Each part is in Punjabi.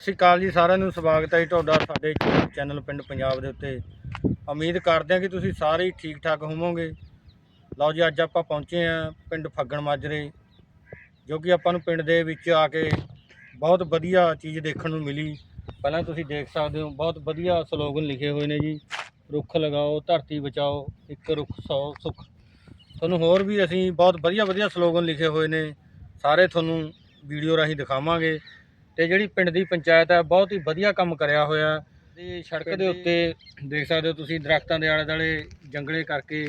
ਸਤਿ ਸ਼੍ਰੀ ਅਕਾਲ ਜੀ ਸਾਰਿਆਂ ਨੂੰ, ਸਵਾਗਤ ਹੈ ਜੀ ਤੁਹਾਡਾ ਸਾਡੇ YouTube ਚੈਨਲ ਪਿੰਡ ਪੰਜਾਬ ਦੇ ਉੱਤੇ। ਉਮੀਦ ਕਰਦੇ ਹਾਂ ਕਿ ਤੁਸੀਂ ਸਾਰੇ ਹੀ ਠੀਕ ਠਾਕ ਹੋਵੋਗੇ। ਲਓ ਜੀ, ਅੱਜ ਆਪਾਂ ਪਹੁੰਚੇ ਹਾਂ ਪਿੰਡ ਫੱਗਣ ਮਾਜਰੇ, ਜੋ ਕਿ ਆਪਾਂ ਨੂੰ ਪਿੰਡ ਦੇ ਵਿੱਚ ਆ ਕੇ ਬਹੁਤ ਵਧੀਆ ਚੀਜ਼ ਦੇਖਣ ਨੂੰ ਮਿਲੀ। ਪਹਿਲਾਂ ਤੁਸੀਂ ਦੇਖ ਸਕਦੇ ਹੋ, ਬਹੁਤ ਵਧੀਆ ਸਲੋਗਨ ਲਿਖੇ ਹੋਏ ਨੇ ਜੀ। ਰੁੱਖ ਲਗਾਓ, ਧਰਤੀ ਬਚਾਓ, ਇੱਕ ਰੁੱਖ ਸੌ ਸੁੱਖ। ਤੁਹਾਨੂੰ ਹੋਰ ਵੀ ਅਸੀਂ ਬਹੁਤ ਵਧੀਆ ਵਧੀਆ ਸਲੋਗਨ ਲਿਖੇ ਹੋਏ ਨੇ। ਸਾਰੇ ਤੁਹਾਨੂੰ ਵੀਡੀਓ ਰਾਹੀਂ ਦਿਖਾਵਾਂਗੇ। ਤੇ ਜਿਹੜੀ ਪਿੰਡ ਦੀ ਪੰਚਾਇਤ ਹੈ ਬਹੁਤ ਹੀ ਵਧੀਆ ਕੰਮ ਕਰਿਆ ਹੋਇਆ। ਤੇ ਸੜਕ ਦੇ ਉੱਤੇ ਦੇਖ ਸਕਦੇ ਹੋ ਤੁਸੀਂ ਦਰਖਤਾਂ ਦੇ ਆਲੇ ਦੁਆਲੇ ਜੰਗਲੇ ਕਰਕੇ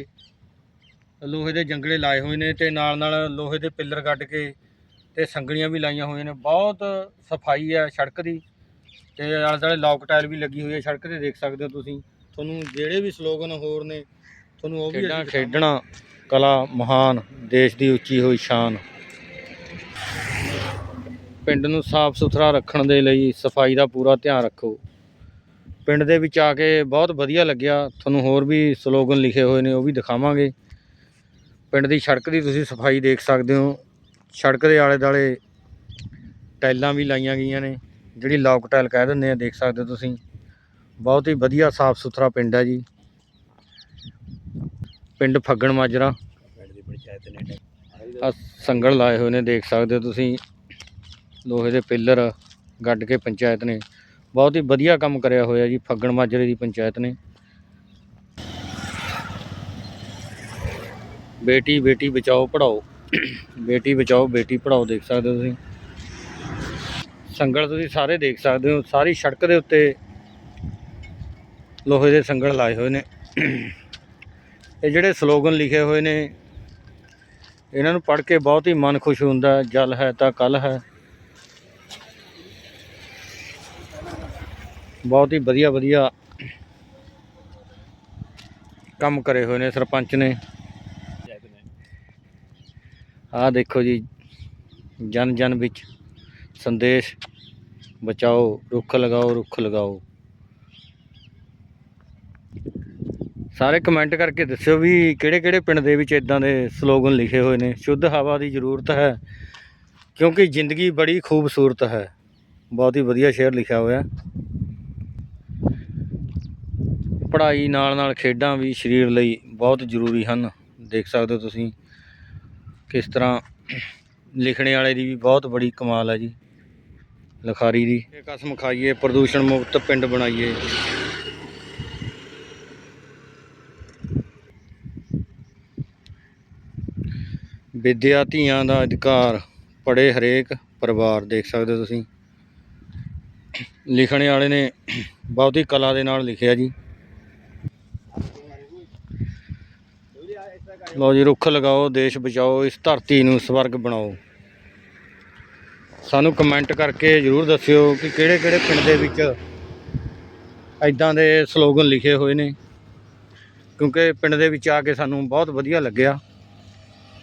ਲੋਹੇ ਦੇ ਜੰਗਲੇ ਲਾਏ ਹੋਏ ਨੇ ਤੇ ਨਾਲ ਨਾਲ ਲੋਹੇ ਦੇ ਪਿੱਲਰ ਕੱਢ ਕੇ ਤੇ ਸੰਗਲੀਆਂ ਵੀ ਲਾਈਆਂ ਹੋਈਆਂ ਨੇ। ਬਹੁਤ ਸਫ਼ਾਈ ਹੈ ਸੜਕ ਦੀ ਤੇ ਆਲੇ ਦੁਆਲੇ ਲੌਕ ਟਾਇਲ ਵੀ ਲੱਗੀ ਹੋਈ ਹੈ ਸੜਕ ਤੇ ਦੇਖ ਸਕਦੇ ਹੋ ਤੁਸੀਂ। ਤੁਹਾਨੂੰ ਜਿਹੜੇ ਵੀ ਸਲੋਗਨ ਹੋਰ ਨੇ ਤੁਹਾਨੂੰ ਉਹ ਵੀ ਖੇਡਣਾ ਕਲਾ ਮਹਾਨ ਦੇਸ਼ ਦੀ ਉੱਚੀ ਹੋਈ ਸ਼ਾਨ। ਪਿੰਡ ਨੂੰ ਸਾਫ਼ ਸੁਥਰਾ ਰੱਖਣ ਦੇ ਲਈ ਸਫ਼ਾਈ ਦਾ ਪੂਰਾ ਧਿਆਨ ਰੱਖੋ। ਪਿੰਡ ਦੇ ਵਿੱਚ ਆ ਕੇ ਬਹੁਤ ਵਧੀਆ ਲੱਗਿਆ। ਤੁਹਾਨੂੰ ਹੋਰ ਵੀ ਸਲੋਗਨ ਲਿਖੇ ਹੋਏ ਨੇ, ਉਹ ਵੀ ਦਿਖਾਵਾਂਗੇ। ਪਿੰਡ ਦੀ ਸੜਕ ਦੀ ਤੁਸੀਂ ਸਫ਼ਾਈ ਦੇਖ ਸਕਦੇ ਹੋ। ਸੜਕ ਦੇ ਆਲੇ ਦਾਲੇ ਟਾਈਲਾਂ ਵੀ ਲਾਈਆਂ ਗਈਆਂ ਨੇ। ਜਿਹੜੀ ਲੌਕ ਟਾਈਲ ਕਹਿ ਦਿੰਦੇ ਆ, ਦੇਖ ਸਕਦੇ ਹੋ ਤੁਸੀਂ। ਬਹੁਤ ਹੀ ਵਧੀਆ ਸਾਫ਼ ਸੁਥਰਾ ਪਿੰਡ ਹੈ ਜੀ। ਪਿੰਡ ਫੱਗਣ ਮਾਜਰਾ। ਪਿੰਡ ਸੰਗਲ ਲਾਏ ਹੋਏ ਨੇ, ਦੇਖ ਸਕਦੇ ਹੋ ਤੁਸੀਂ। ਲੋਹੇ ਦੇ ਪਿੱਲਰ ਗੱਡ ਕੇ ਪੰਚਾਇਤ ਨੇ। ਬਹੁਤ ਹੀ ਵਧੀਆ ਕੰਮ ਕਰਿਆ ਹੋਇਆ ਜੀ, ਫੱਗਣ ਮਾਜਰੇ ਦੀ ਪੰਚਾਇਤ ਨੇ। ਬੇਟੀ ਬੇਟੀ ਬਚਾਓ ਪੜਾਓ ਬੇਟੀ ਬਚਾਓ, ਬੇਟੀ ਪੜਾਓ ਦੇਖ ਸਕਦੇ ਹੋ ਤੁਸੀਂ। ਸੰਗਲ ਤੁਸੀਂ ਸਾਰੇ ਦੇਖ ਸਕਦੇ ਹੋ, ਸਾਰੀ ਸੜਕ ਦੇ ਉੱਤੇ ਲੋਹੇ ਦੇ ਸੰਗਲ ਲਾਏ ਹੋਏ ਨੇ। ਇਹ ਜਿਹੜੇ ਸਲੋਗਨ ਲਿਖੇ ਹੋਏ ਨੇ, ਇਹਨਾਂ ਨੂੰ ਪੜ੍ਹ ਕੇ ਬਹੁਤ ਹੀ ਮਨ ਖੁਸ਼ ਹੁੰਦਾ, ਜਲ ਹੈ ਤਾਂ ਕੱਲ ਹੈ। ਬਹੁਤ ਹੀ ਵਧੀਆ ਵਧੀਆ ਕੰਮ ਕਰੇ ਹੋਏ ਨੇ ਸਰਪੰਚ ਨੇ। ਆਹ ਦੇਖੋ ਜੀ ਜਨ ਜਨ ਵਿੱਚ ਸੰਦੇਸ਼, ਬਚਾਓ, ਰੁੱਖ ਲਗਾਓ ਰੁੱਖ ਲਗਾਓ। ਸਾਰੇ ਕਮੈਂਟ ਕਰਕੇ ਦੱਸਿਓ ਵੀ ਕਿਹੜੇ ਕਿਹੜੇ ਪਿੰਡ ਦੇ ਵਿੱਚ ਇਦਾਂ ਦੇ ਸਲੋਗਨ ਲਿਖੇ ਹੋਏ ਨੇ। ਸ਼ੁੱਧ ਹਵਾ ਦੀ ਜ਼ਰੂਰਤ ਹੈ, ਕਿਉਂਕਿ ਜ਼ਿੰਦਗੀ ਬੜੀ ਖੂਬਸੂਰਤ ਹੈ। ਬਹੁਤ ਹੀ ਵਧੀਆ ਸ਼ੇਅਰ ਲਿਖਿਆ ਹੋਇਆ। ਪੜ੍ਹਾਈ ਨਾਲ ਨਾਲ ਖੇਡਾਂ ਵੀ ਸਰੀਰ ਲਈ ਬਹੁਤ ਜ਼ਰੂਰੀ ਹਨ। ਦੇਖ ਸਕਦੇ ਹੋ ਤੁਸੀਂ ਕਿਸ ਤਰ੍ਹਾਂ ਲਿਖਣੇ ਵਾਲੇ ਦੀ ਵੀ ਬਹੁਤ ਬੜੀ ਕਮਾਲ ਹੈ ਜੀ। ਲਿਖਾਰੀ ਦੀ। ਇਹ ਕਸਮ ਖਾਈਏ, ਪ੍ਰਦੂਸ਼ਣ ਮੁਕਤ ਪਿੰਡ ਬਣਾਈਏ। ਵਿਦਿਆ ਧੀਆਂ ਦਾ ਅਧਿਕਾਰ ਪੜੇ ਹਰੇਕ ਪਰਿਵਾਰ, ਦੇਖ ਸਕਦੇ ਹੋ ਤੁਸੀਂ। ਲਿਖਣ ਵਾਲੇ ਨੇ ਬਹੁਤੀ ਕਲਾ ਦੇ ਨਾਲ ਲਿਖਿਆ ਜੀ। ਲਓ ਜੀ, ਰੁੱਖ ਲਗਾਓ, ਦੇਸ਼ ਬਚਾਓ, ਇਸ ਧਰਤੀ ਨੂੰ ਸਵਰਗ ਬਣਾਓ। ਸਾਨੂੰ ਕਮੈਂਟ ਕਰਕੇ ਜਰੂਰ ਦੱਸਿਓ ਕਿ ਕਿਹੜੇ ਕਿਹੜੇ ਪਿੰਡ ਦੇ ਵਿੱਚ ਐਦਾਂ ਦੇ ਸਲੋਗਨ ਲਿਖੇ ਹੋਏ ਨੇ। ਕਿਉਂਕਿ ਪਿੰਡ ਦੇ ਵਿੱਚ ਆ ਕੇ ਸਾਨੂੰ ਬਹੁਤ ਵਧੀਆ ਲੱਗਿਆ।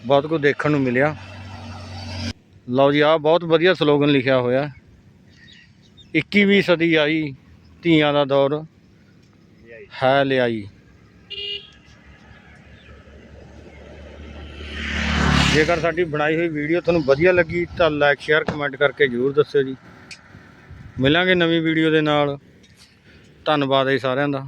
ਬਹੁਤ ਕੁਝ ਦੇਖਣ ਨੂੰ ਮਿਲਿਆ। ਲਓ ਜੀ, ਆਹ ਬਹੁਤ ਵਧੀਆ ਸਲੋਗਨ ਲਿਖਿਆ ਹੋਇਆ। 21ਵੀਂ ਸਦੀ ਆਈ, ਧੀਆਂ ਦਾ ਦੌਰ, ਹੈ ਲਿਆਈ। ਜੇਕਰ ਸਾਡੀ ਬਣਾਈ ਹੋਈ ਵੀਡੀਓ ਤੁਹਾਨੂੰ ਵਧੀਆ ਲੱਗੀ ਤਾਂ ਲਾਈਕ ਸ਼ੇਅਰ ਕਮੈਂਟ ਕਰਕੇ ਜਰੂਰ ਦੱਸਿਓ ਜੀ। ਮਿਲਾਂਗੇ ਨਵੀਂ ਵੀਡੀਓ ਦੇ ਨਾਲ। ਧੰਨਵਾਦ ਹੈ ਜੀ ਸਾਰਿਆਂ ਦਾ।